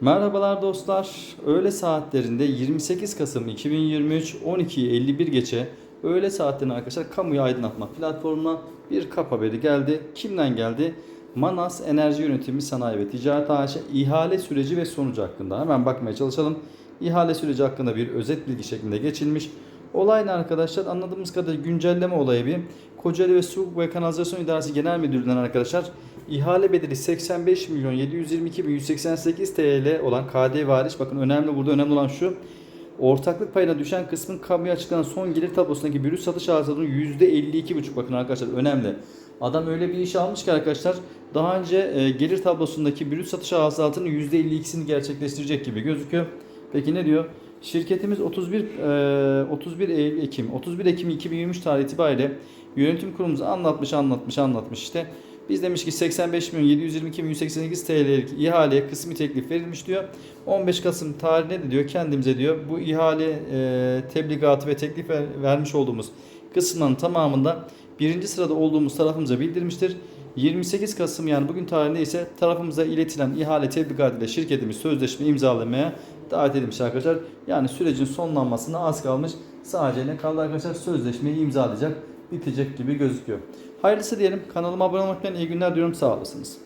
Merhabalar dostlar. Öğle saatlerinde 28 Kasım 2023 12'yi 51 geçe öğle saatlerinde arkadaşlar kamuyu aydınlatma platformuna bir kap haberi geldi. Kimden geldi? Manas Enerji Yönetimi Sanayi ve Ticaret AŞ ihale süreci ve sonucu hakkında. Hemen bakmaya çalışalım. İhale süreci hakkında bir özet bilgi şeklinde geçilmiş. Olay ne arkadaşlar? Anladığımız kadarıyla güncelleme olayı bir. Kocaeli ve Su ve Kanalizasyon İdaresi Genel Müdürlüğü'nden arkadaşlar ihale bedeli 85 milyon 722 bin 188 TL olan KDV hariç bakın önemli burada önemli olan şu ortaklık payına düşen kısmın kamuya açıklanan son gelir tablosundaki brüt satış hasılatının %52,5 bakın arkadaşlar önemli. Adam öyle bir iş almış ki arkadaşlar daha önce e, gelir tablosundaki brüt satış hasılatının %52'sini gerçekleştirecek gibi gözüküyor. Peki ne diyor? Şirketimiz 31 e, 31 Eylül Ekim 31 Ekim 2023 tarihi itibariyle yönetim kurulumuza anlatmış anlatmış anlatmış işte. Biz demiş ki 85 milyon 722 bin 188 TL'lik ihaleye kısmi teklif verilmiş diyor. 15 Kasım tarihine de diyor kendimize diyor bu ihale e, tebligatı ve teklif ver- vermiş olduğumuz kısımların tamamında birinci sırada olduğumuz tarafımıza bildirmiştir. 28 Kasım yani bugün tarihinde ise tarafımıza iletilen ihale tebligatı ile şirketimiz sözleşme imzalamaya davet edilmiş arkadaşlar. Yani sürecin sonlanmasına az kalmış. Sadece ne kaldı arkadaşlar? Sözleşmeyi imzalayacak, bitecek gibi gözüküyor. Hayırlısı diyelim. Kanalıma abone olmaktan iyi günler diyorum. Sağ olasınız.